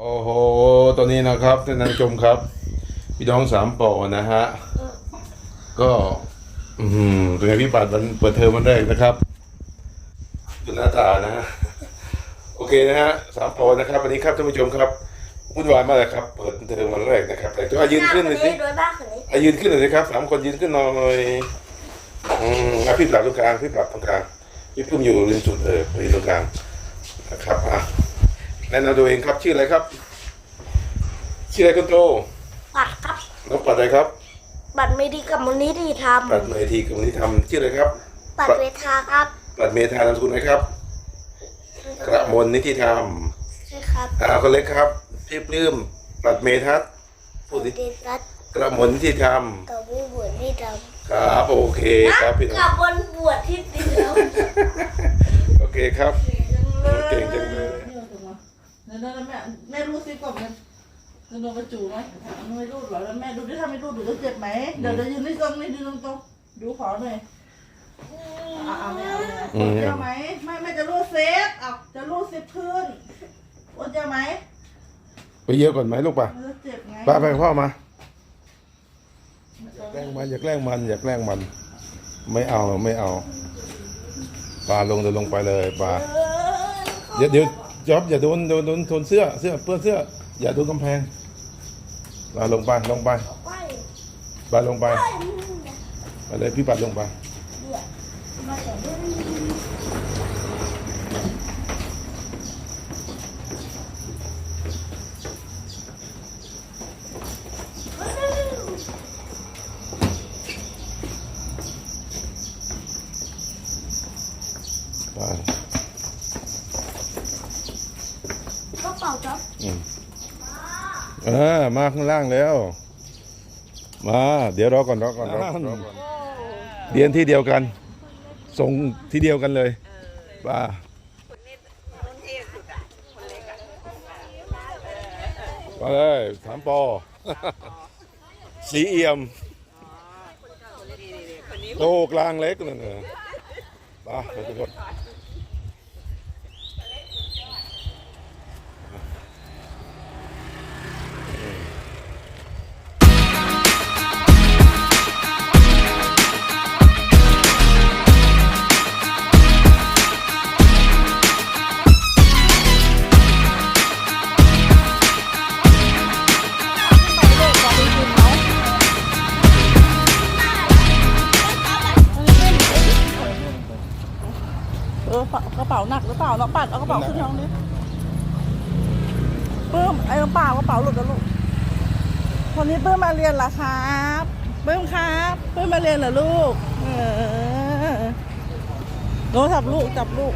โอ้โห ตอนนี้นะครับท่านผู้ชมครับ พี่น้องสามปอนะฮะ ก็ อืมเป็นไงพี่ปัดวันเปิดเทอมวันแรกนะครับดูหน้าตานะฮะ โอเคนะฮะสามปอนะครับวันนี้ครับท่านผู้ชมครับวุ่นวายมากเลยครับ เปิดเทอมวันแรกนะครับ แต่ตัวยืนขึ้นหน่อยสิโดยบ้าคนนี้อายืนขึ้นหน่อยสิครับสามคนยืนขึ้นหน่อยอืมอะพี่ปรับตรงกลางพี่ปรับตรงกลางพี่พุ่มอยู่ริมสุดเออพี่ตรงกลางนะครับอะ แนะนำตัวเองครับชื่ออะไรครับ ชื่ออะไรคุณโตปัดครับน้องปัดอะไรครับบัตรไม่ดีกับมูลนิธิธรรมปัดเมทีกับวันนี้ทำชื่ออะไรครับบัตรเวทาครับปัดเมธานามสกุลไหมครับ กระมวลนิธิธรรมใช่ครับอ่าคนเล็กครับพี่ปลื้มปัดเมทัศน์พูดสิเดรัตกระมวลนิธิธรรมกับวิบวชที่ทครับโอเคำครับพี่น้องกับบนบวชที่เดียวโอเคครับ เก่งจังเลยเดี๋ยวๆแม่แม่รู้สิก่อนมันจะโดนกระจูไหมไม่รู้หรอแล้วแม่ดูดิถ้าไม่รู้ดูจะเจ็บไหมเดี๋ยวเดี๋ยวยืนนี่ตรงนี่ยืนตรงตรงๆดูขอหน่อยอ่าเอาไม่เอาไม่เอาเจ็บไหมไม่แม่จะรูดเซฟเอาจะรูดซิปขึ้นโอ้เจ็บไหมไปเยี่ยวก่อนไหมลูกป่ะมันจะเจ็บไงป้าไปกับพ่อมาแกล้งมันอย่าแกล้งมันอย่าแกล้งมัน ไม่เอาไม่เอาปลาลงเดี๋ยวลงไปเลยปลาเออเดี๋ยวเดี๋ยว จอบอย่าโดนโดนโดนโดนเสื้อเสื้อเปื้อนเสื้อ อย่าโดนกำแพงปลาลงไปลงไปไปลาลงไปไปเลยพี่ปัดลงไปไป ก็ เป่าจ๊อบอืมเออมาข้างล่างแล้ว มา เดี๋ยวรอก่อนรอก่อนรอก่อนรอก่อนเรียนที่เดียวกัน ส่งที่เดียวกันเลยป้ามาเลยสามปอ สีเอี่ยมโตกลางเล็กนั่นเออไป้าไปทุกคน ออกระเป๋าหนักหรือเปล่าเนาะปัดเอากระเป๋าขึ้นท้องดิปื้มไอ้กระเป๋ากระเป๋าหลุดแล้วลูกคนนี้ปื้มมาเรียนเหรอครับปื้มครับปื้มมาเรียนเหรอลูก เออโน้จับลูกจับลูก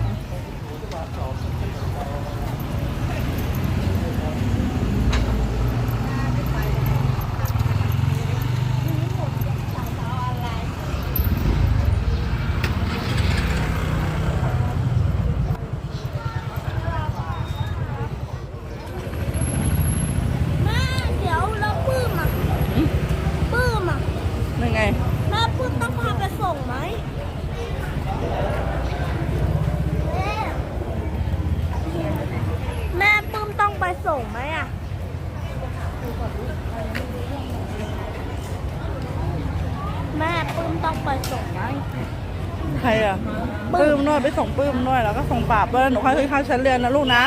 แม่เดี๋ยวเราปื้มอะปื้มอะ ยังไง แม่ปื้มต้องพาไปส่งไหมแม่แม่ปื้มต้องไปส่งไหมอะ แม่ปื้มต้องไปส่งไหมใครอะปื้มน้อยไปส่งปื้มน้อยแล้วก็ส่งปราบเบิ้ลหนูค่อยๆเข้าชั้นเรียนนะลูกนะ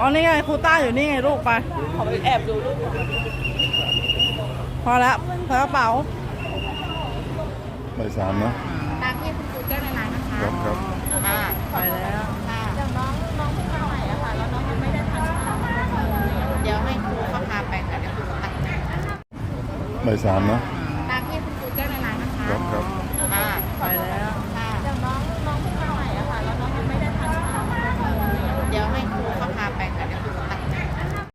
อ๋อนี่ไงครูต้าอยู่นี่ไงลูกไปขอไปแอบดูลูกพอแล้วพอกระเป๋าใบสามนะตามที่คุณครูแจ้งในไลน์นะคะครับครับอ่าไปแล้ว เดี๋ยวให้ครูเขาพาไปค่ะเดี๋ยวครูตัด ใบสามนะ ค